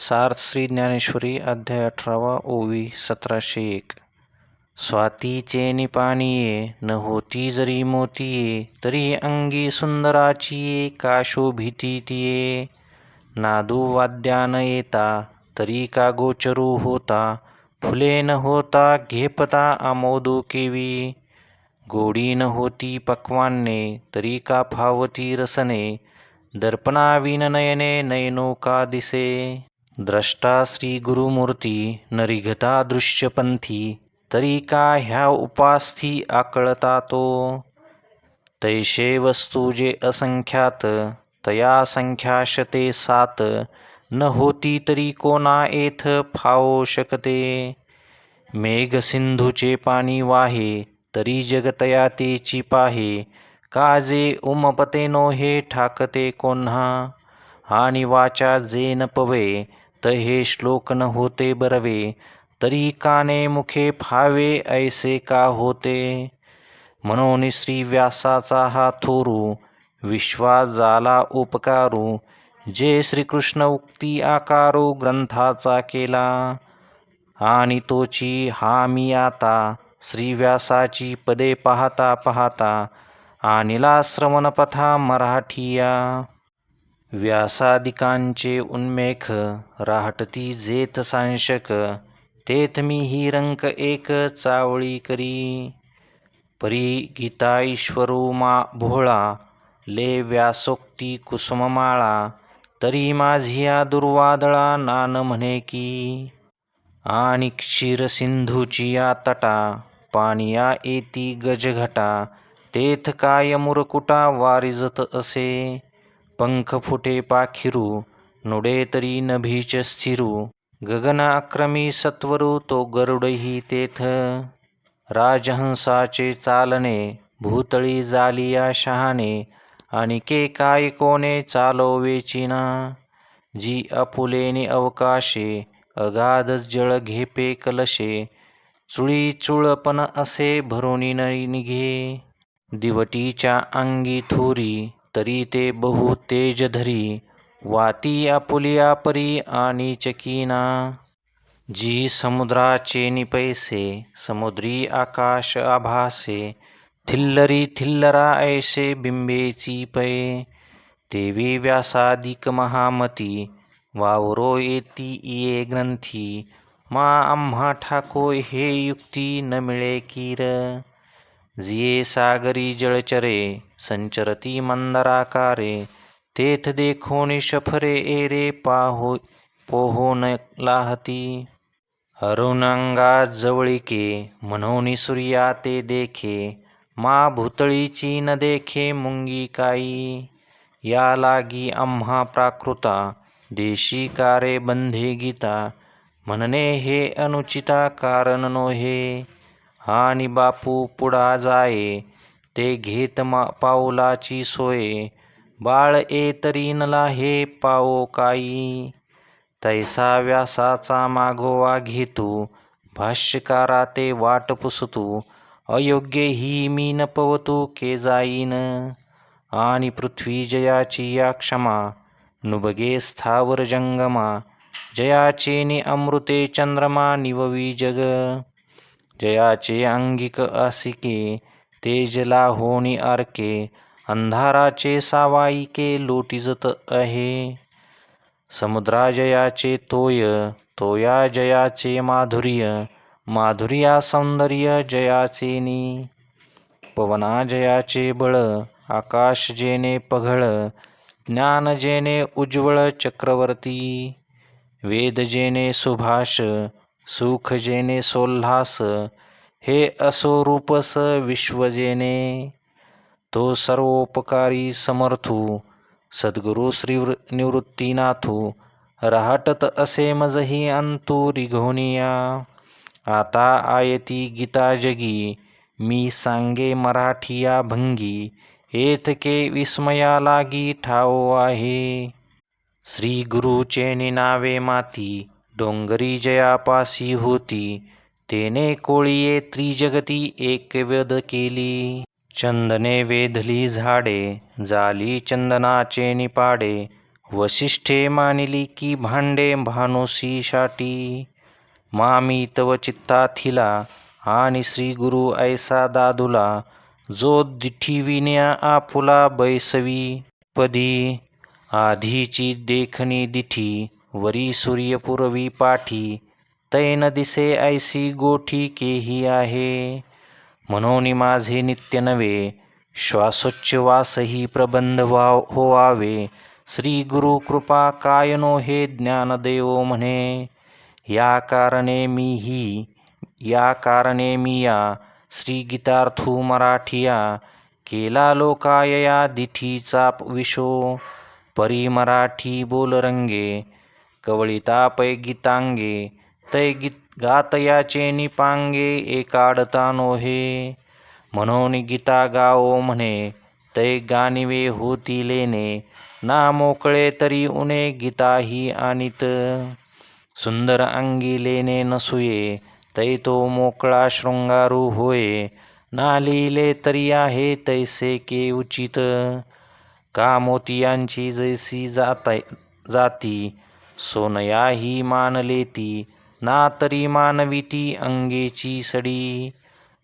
सार्थ श्री ज्ञानेश्वरी अध्याय अठरावा ओवी सतराशे एक. स्वातीचे निपाणीये न होती जरी मोतीये तरी अंगी सुंदराची का शोभिती तिये? नादू वाद्या न येता तरी का गोचरू होता? फुले न होता घेपता आमोदो केवी? गोडी न होती पक्वान्ने तरी का फावती रसने? दर्पणाविन नयने नयनो का दिसे? द्रष्टा श्री गुरुमूर्ती नरिघता दृश्यपंथी तरी का ह्या उपास्थी आकळता तो? तैशे वस्तू जे असंख्यात तया संख्याशते सात न होती तरी कोणा एथ फावो शकते? मेघ सिंधूचे पाणी वाहे तरी जगतया तेची पाहे काजे उमपते नो हे ठाकते कोन्हा? आणि वाचा जे न पवे त हे श्लोक न होते बरवे तरी काने मुखे फावे ऐसे का होते? म्हणून श्री व्यासाचा हा थोरू विश्वास झाला उपकारू जे श्रीकृष्ण उक्ती आकारो ग्रंथाचा केला. आणि तोची हा मी आता श्रीव्यासाची पदे पाहता पाहता आणिला श्रवणपथा मराठिया. व्यासादिकांचे उन्मेख राहटती जेथ सांशक तेथ मी ही रंक एक चावळी करी. परी गीता ईश्वरू मा भोळा ले व्यासोक्ती कुसुममाळा तरी माझिया दुर्वादळा नान म्हणे की आणि क्षीरसिंधूची या तटा पानिया येती गजघटा तेथ काय मुरकुटा वारिजत असे. पंख फुटे पाखिरू नुडे तरी नभीच स्थिरू गगनाक्रमी सत्वरू तो गरुडही तेथ. राजहंसाचे चालणे भूतळी जालिया शहाणे आणि के काय कोणे चालोवेचिना जी अपुलेने अवकाशे अगाध जळ घेपे कलशे चुळी चुळपण असे भरोनी निघे. दिवटीच्या अंगी थोरी तरी ते बहु तेज धरी, वाती आपुलिया परी आणि चकीना। जी समुद्राचे निपैसे समुद्री आकाश आभासे, थिल्लरी थिल्लरा ऐसे बिंबेची पै। देवी व्यासादिक महामती, वावरो येती ये ग्रंथी, मा आम्हा ठाको हे युक्ती न मिळे कीर। जिये सागरी जळचरे संचरती मंदराकारे तेथ देखोनी शफरे एरे पाहो पोहो न लाहती। अरुणंगा जवळिके म्हणून सूर्या ते देखे मा भूतळीची न देखे मुंगी काई। या लागी आम्हा प्राकृता देशी कारे बंधे गीता म्हणणे हे अनुचिता कारण नो हे आणि बापू पुढा जाये ते घेत मा पाऊलाची सोये. बाळ ए तरीनला हे पाओ काई. तैसा व्यासाचा मागोवा घेतू भाष्यकारा ते वाट पुसतू. अयोग्य ही मी न पवतो के जाईन. आणि पृथ्वी जयाची या क्षमा नुबगे स्थावर जंगमा. जयाचे नि अमृते चंद्रमा निववी जग. जयाचे अंगिक आसिके तेजला होणी आरके अंधाराचे सावाईके लोटीजत आहे. समुद्रा जयाचे तोय तोया जयाचे माधुर्य माधुर्या सौंदर्य जयाचे नी. पवना जयाचे बळ आकाश जेने पघळ ज्ञान जेने उज्ज्वळ चक्रवर्ती वेद जेने सुभाष सुख जेने सोल्हास हे असो रूपस विश्वजेने. तो सर्वोपकारी समर्थू सद्गुरु श्री निवृत्तीनाथू राहटत असे मजही अंतू रिघोनिया आता आयती गीता जगी मी सांगे मराठिया भंगी एथके विस्मया लागी ठाओ आहे. श्री गुरुचे निनावे माती डोंगरी जयापासी होती तेने कोळीये त्रिजगती एकवेद केली. चंदने वेधली झाडे जाली चंदनाचे निपाडे वसिष्ठे मानिली की भांडे भानुसी शाटी. मामी तव चित्ताथिला आणि श्री गुरु ऐसा दादुला जो दिठीविन्या आपुला बैसवी. पदी आधीची देखणी दिठी वरी सूर्यपूर्वी पाठी तैन दिसे ऐसी गोठी केही आहे. म्हणून माझे नित्य नवे श्वासोच्छवासही प्रबंध व्हाव होवावे. श्री गुरु कृपा कायनो हे ज्ञानदेव म्हणे. या कारणे मी ही या कारणे मी या. श्री गीतार्थू मराठिया केला लोकाय या दिठीचा विशो. परी मराठी बोलरंगे कवळिता पै गीतांगे तै गीत गातयाचे निपांगे एकाडता नोहे. म्हणून गीता गाओ म्हणे तै गानिवे होती लेणे. ना मोकळे तरी उणे गीताही आणित. सुंदर अंगी लेणे नसुये तै तो मोकळा शृंगारू होय. ना लिहिले तरी आहे तैसे के उचित. का मोतियांची जैसी जाता जाती सोनया ही मान लेती ना तरी मानविती अंगेची सडी.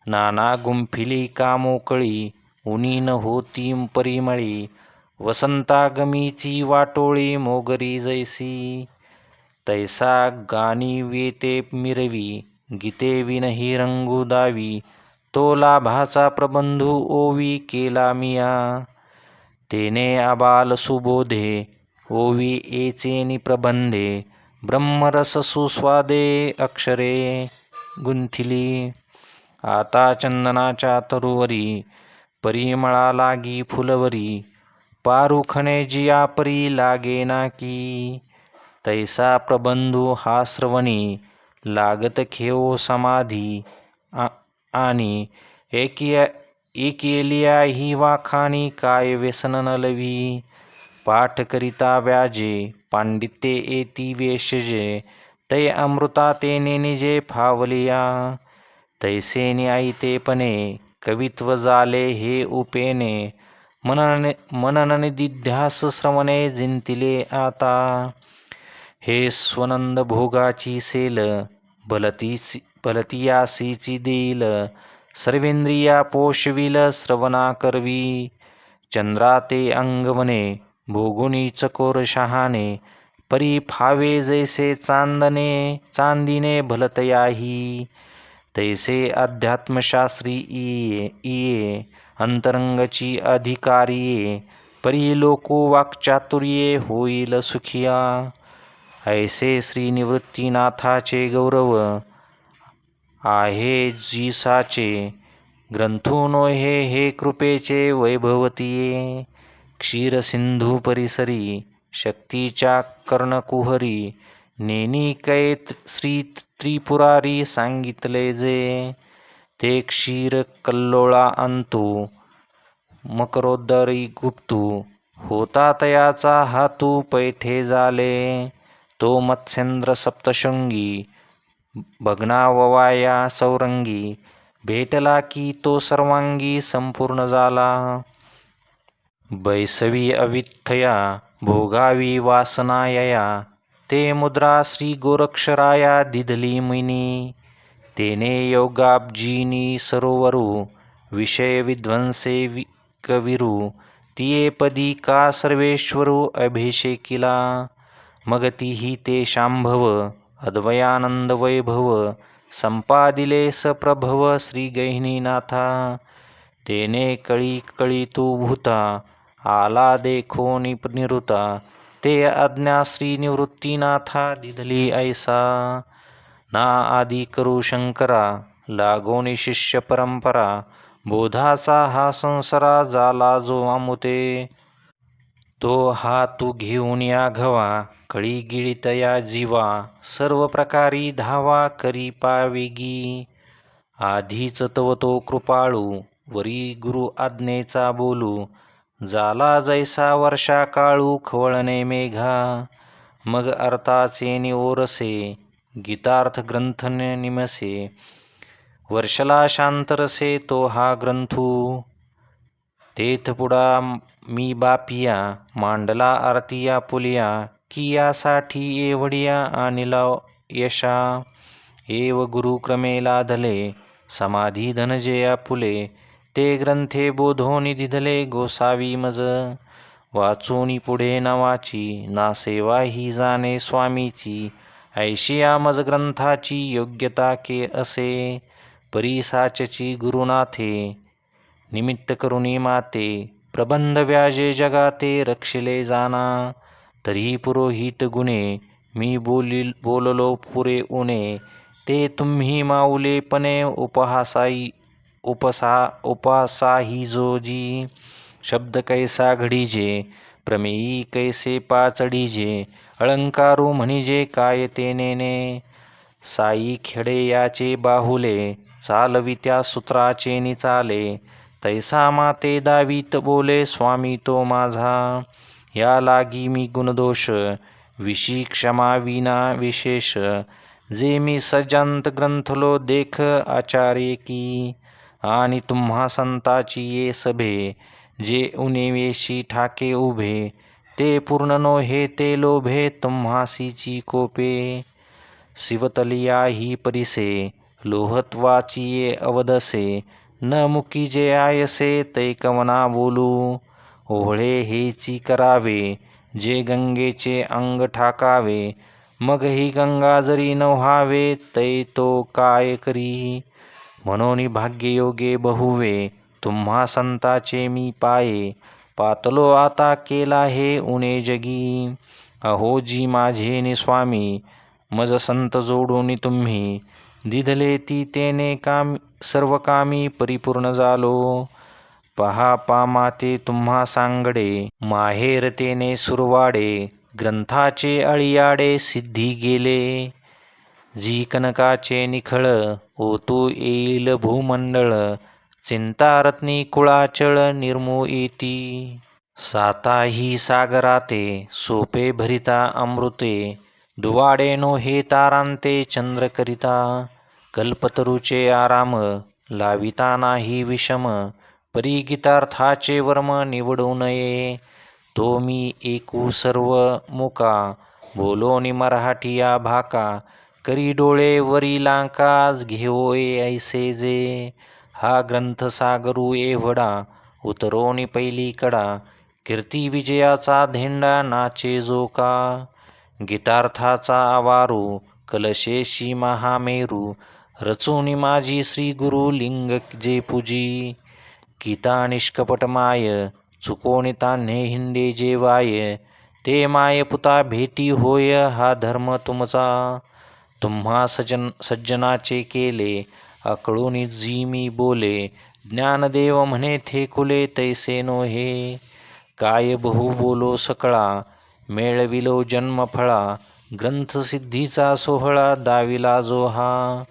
नाना गुंफिली का मोकळी उनी न होती परिमळी. वसंतागमीची वाटोळी मोगरी जैसी. तैसा गाणी वेते मिरवी गीते विनही रंगू दावी. तो लाभाचा प्रबंधू ओवी केला मिया. तेने आबाल सुबोधे ओवी एचेनी प्रबंधे ब्रह्मरस सुस्वादे अक्षरे गुंथिली। आता चंदनाच्या तरुवरी परिमळा लागी फुलवरी पारुखणे जिया परी लागे की तैसा प्रबंधू हा श्रवणी लागत खेओ समाधी आणि एकिया एकेलिया ही वाखाणी काय व्यसन नलवी पाठ करिता व्याजे पांडित्ये एती वेशजे तै अमृता तेने निजे फावलिया तैसे न्यायितेपणे कवित्व जाले हे उपेने मनन मनननिदिध्यास श्रवणे जिंतिले आता. हे स्वनंद भोगाची सेल बलतीची भलतियासीची देईल सर्वेंद्रिया पोषविल श्रवणा करवी चंद्रा ते अंगवने भोगुनी चकोर शहाणे परी फावे जैसे चांदने चांदिने भलतयाही। तैसे अध्यात्मशास्त्री इये इये अंतरंगची अधिकारिये परी लोको वाक्चातुर्ये होईल सुखिया। ऐसे श्रीनिवृत्तीनाथाचे गौरव आहे जीसाचे ग्रंथो हे हे कृपेचे वैभवतीये। क्षीरसिंधू परिसरी शक्तीच्या कर्णकुहरी नेनी कैत श्री त्रिपुरारी सांगितले जे ते क्षीर कल्लोळा अंतू मकरोदरी गुप्तू होता तयाचा हातू पैठे झाले तो मत्स्येंद्र सप्तशृंगी भग्नाववाया सौरंगी भेटला की तो सर्वांगी संपूर्ण झाला बैसवी अविथया भोगावी वासनायया ते मुद्रा श्री गोरक्षराया दिधली मुनी तेने योगाब्जीनी सरोवरू विषय विध्वंसे वि कविरू तिये पदी का सर्वेश्वरू अभिषेकिला। मग तीही ते शांभव अद्वयानंद वैभव संपादिले सप्रभव श्री गहिनीनाथा तेने कळी कळी तू भूता आला देखो निरुता ते आज्ञा श्री निवृत्तीनाथा दिधली ऐसा। ना आदी करू शंकरा लागोनी शिष्य परंपरा बोधाचा हा संसारा झाला जो अमुते तो हा तू घेऊन या घवा कळी गिळितया जीवा सर्व प्रकारी धावा करी पावेगी आधीच तव तो कृपाळू वरी गुरु आज्ञेचा बोलू झाला जैसा वर्षा काळू खवळणे मेघा मग अर्थाचे निओरसे गीतार्थ ग्रंथ निमसे. वर्षला शांतरसे तो हा ग्रंथू. तेथ पुढा मी बापिया मांडला आरतिया पुलिया की यासाठी एवढिया आणिला यशा. एव गुरुक्रमे लाधले समाधी धनजया पुले ते ग्रंथे बोधोनी दिधले गोसावी मज. वाचूनी पुढे नावाची ना सेवा ही जाणे स्वामीची. ऐशिया मज ग्रंथाची योग्यता के असे? परीसाचची गुरुनाथे निमित्त करुणी माते प्रबंध व्याजे जगाते रक्षिले जाना. तरी पुरोहित गुणे मी बोलिल बोललो पुरे उणे. ते तुम्ही माऊलेपणे उपहासाई उपसा उपासाहिजोजी। शब्द कैसा घडीजे प्रमेयी कैसे पाचडीजे अलंकारू म्हणजे काय ते नेने साई खेडे याचे बाहुले चालवित्या सूत्राचे निचाले तैसा माते दावीत बोले स्वामी तो माझा। या लागी मी गुणदोष विषी क्षमा विना विशेष। जे मी सजंत ग्रंथलो देख आचार्य की आणि तुम्हा संताची ये सभे जे उनेवेशी ठाके उभे ते पूर्ण नोहे ते लोभे तुम्हासीची कोपे. शिवतलिया ही परिसे लोहत्वाची ये अवदसे न मुकी जे आयसे तै कवना बोलू. ओहळे हेची करावे जे गंगेचे अंग ठाकावे मग ही गंगा जरी नव्हावे तै तो काय करी? म्हणून भाग्ययोगे बहुवे तुम्हा संताचे मी पाये. पातलो आता केला हे उणे जगी. अहो जी माझे नि स्वामी मज संत जोडून तुम्ही. दिधले ती तेने काम सर्व कामी परिपूर्ण झालो पहा पामाते तुम्हा सांगडे माहेर तेने सुरवाडे ग्रंथाचे अळियाडे सिद्धी गेले. जी कनकाचे निखळ ओतू येईल भूमंडळ चिंतारत्नी कुळाचळ निर्मोईती येती साताही सागराते सोपे भरिता अमृते दुवाडे नो हे तारांते चंद्रकरिता. कल्पतरुचे आराम लाविता नाही विषम परिगितार्थाचे वर्म निवडू नये. तो मी एकू सर्व मुका बोलोनी मराठिया भाका करी डोळे वरी लांका घेवोय ऐसे जे. हा ग्रंथ सागरू एवढा उतरोनी पहिली कडा. कीर्ती विजयाचा धेंडा नाचे जो का. गीतार्थाचा आवारू कलशेशी महामेरू. रचूनी माझी श्री गुरु लिंग जे पूजी. गीता निष्कपट माय चुकोनी तान्हे हिंडे जे वाय. ते माय पुता भेटी होय हा धर्म तुमचा. तुम्हा सजन सज्जनाचे केले आकळून जी मी बोले ज्ञानदेव म्हणे थे खुले तैसे नो हे. काय बहु बोलो सकळा मेळविलो जन्मफळा ग्रंथसिद्धीचा सोहळा दाविला जो हा.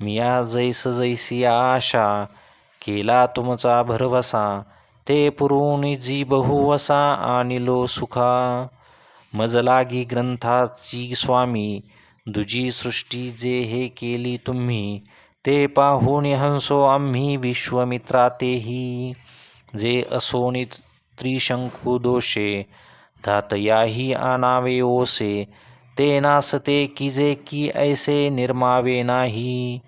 मिया जैस जैसी आशा केला तुमचा भरवसा ते पुरवून जी बहुवसा आणिलो सुखा. मजलागी ग्रंथाची स्वामी दुजी सृष्टी जे हे केली तुम्ही ते पाहून हंसो आम्ही विश्वमित्रा तेही. जे असोनी त्रिशंकू दोषे धातयाही आनावे ओसे. ते नासते की जे की ऐसे निर्मावे नाही.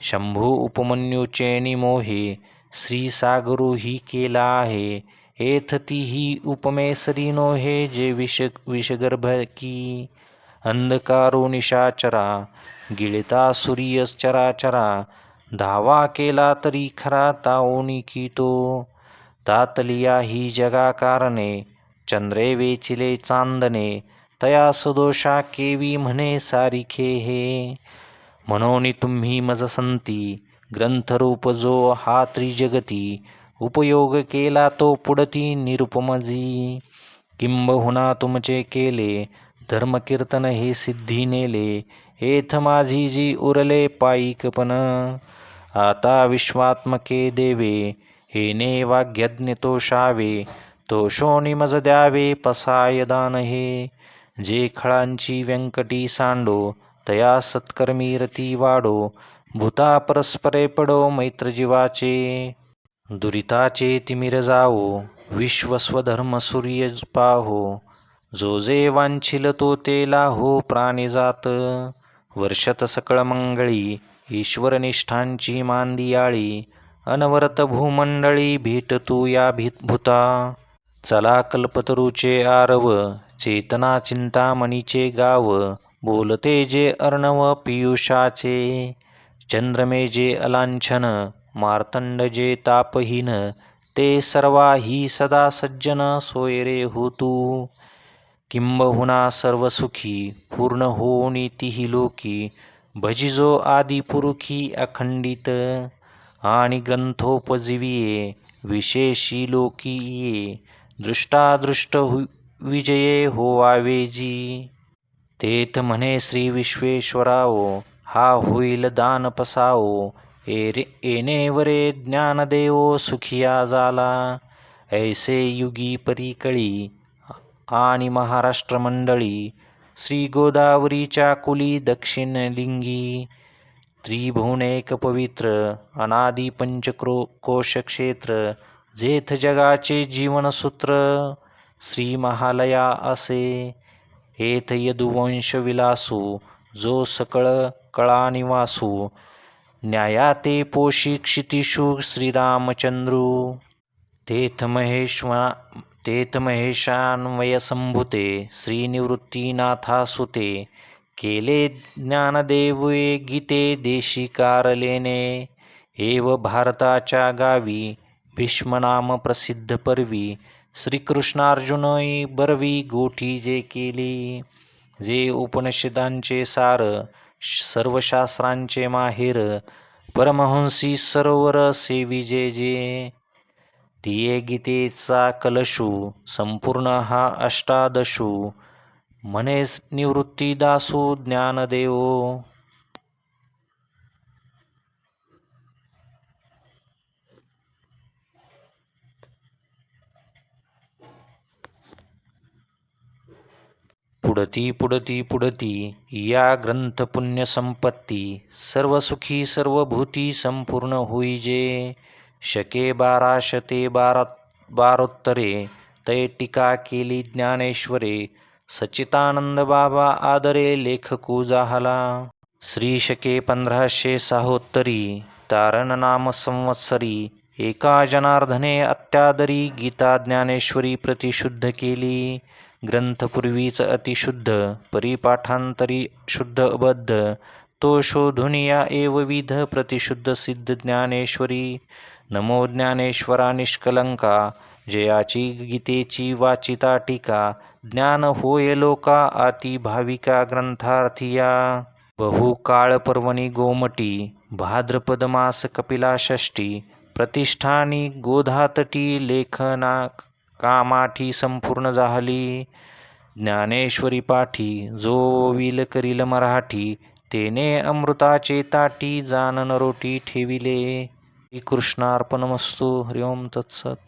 शंभू उपमन्यूचे निमोहे श्रीसागरू ही केला आहे. एथ तीही उपमे सरीनो हे जे विष विषगर्भ की. अंधकारो निशाचरा गिळता सूर्य चराचरा धावा केला तरी खरा ताओनी की तो तातलिया ही जगा कारणे चंद्रे वेचिले चांदणे तया सदोषा केवी म्हणे सारिखे हे. म्हणोनी तुम्ही मजसंती ग्रंथरूप जो हा त्रिजगती उपयोग केला तो पुढती निरुपमजी किंबहुना तुमचे केले धर्मकीर्तन हे सिद्धी नेले एथ माझी जी उरले पायिकपण आता विश्वात्मके देवे हे ने वाग्यज्ञ तोषावे तोषोणी मज द्यावे पसायदान हे. जे खळांची व्यंकटी सांडो तया सत्कर्मी रती वाडो भूता परस्परे पडो मैत्रजीवाचे. दुरिताचे तिमिर जाओ विश्वस्वधर्म सूर्य पाहो. जो जे वांछिल तो ते लाहो प्राणी जात. वर्षत सकळ मंगळी ईश्वर निष्ठांची मांदियाळी अनवरत भूमंडळी भेट तू या भीत भूता. चला कल्पतरूचे आरव चेतना चिंतामणीचे गाव बोलते जे अर्णव पियुषाचे. चंद्रमे जे अलांछन मार्तंड जे तापहीन ते सर्वाही सदा सज्जन सोयरे होतू हो तू. किंबहुना सर्व सुखी पूर्ण होऊनी तिही लोकी भजिजो आदी पुरुखी अखंडित आणि ग्रंथोपजीविये विशेषी लोकी ये दृष्टादृष्ट हु- विजये होवावेजी. तेथ म्हणे श्री विश्वेश्वराओ हा होईल दान पसाओ एरे एनेवरे ज्ञानदेवो सुखिया झाला ऐसे युगी परिकळी आणि महाराष्ट्र मंडळी श्री गोदावरीच्या कुली दक्षिण लिंगी त्रिभुवनेक पवित्र अनादी पंचक्रो कोश क्षेत्र जेथ जगाचे जीवनसूत्र श्री महालया असे. हेथ यदुवंश विलासू जो सकळ कळा निवासू न्यायाते पोषी क्षितिषु श्रीरामचंद्रू. तेथ महेश्वरा तेथ महेशान्वयसंभूते श्रीनिवृत्तीनाथासुते केले ज्ञानदेवे गीते देशिकारलेने एव भारताच्या गावी भीष्मनाम प्रसिद्ध परवी श्रीकृष्णार्जुनई बरवी गोठी जे केली. जे उपनिषदांचे सार सर्व शास्त्रांचे माहेर परमहंसी सरोवर सेवी जे जे धिये गीतेचा कलशू संपूर्ण हा अष्टादशू. म्हणे निवृत्तीदासू ज्ञानदेवो. पुढती पुढती पुढती या ग्रंथ पुण्य संपत्ती सर्व सुखी सर्व भूती संपूर्ण होईजे शके बाराशते बारा बारोत्तरे तै टीका केली ज्ञानेश्वरे सचितानंद बाबा आदरे लेखकू जाहला। श्री शके पंधराशे सहोत्तरी तारण नाम संवत्सरी एका जनार्दने अत्यादरी गीता ज्ञानेश्वरी प्रतिशुद्ध केली। ग्रंथपूर्वीच अतिशुद्ध परिपाठांतरी शुद्ध अबद्ध तो शोधुनिया एव विध प्रतिशुद्ध सिद्ध ज्ञानेश्वरी। नमो ज्ञानेश्वरा निष्कलंका जयाची गीतेची वाचिता टीका ज्ञान होय लोका आती भाविका ग्रंथार्थिया। बहुकाळ पर्वणी गोमटी भाद्रपद मास कपिला षष्टी प्रतिष्ठानी गोधातटी लेखना कामाठी संपूर्ण झाली ज्ञानेश्वरी पाठी जो विल करील मराठी तेने अमृताचे ताटी जाननरोटी ठेविले। कृष्णार्पणमस्तू हरिओम तत्सत।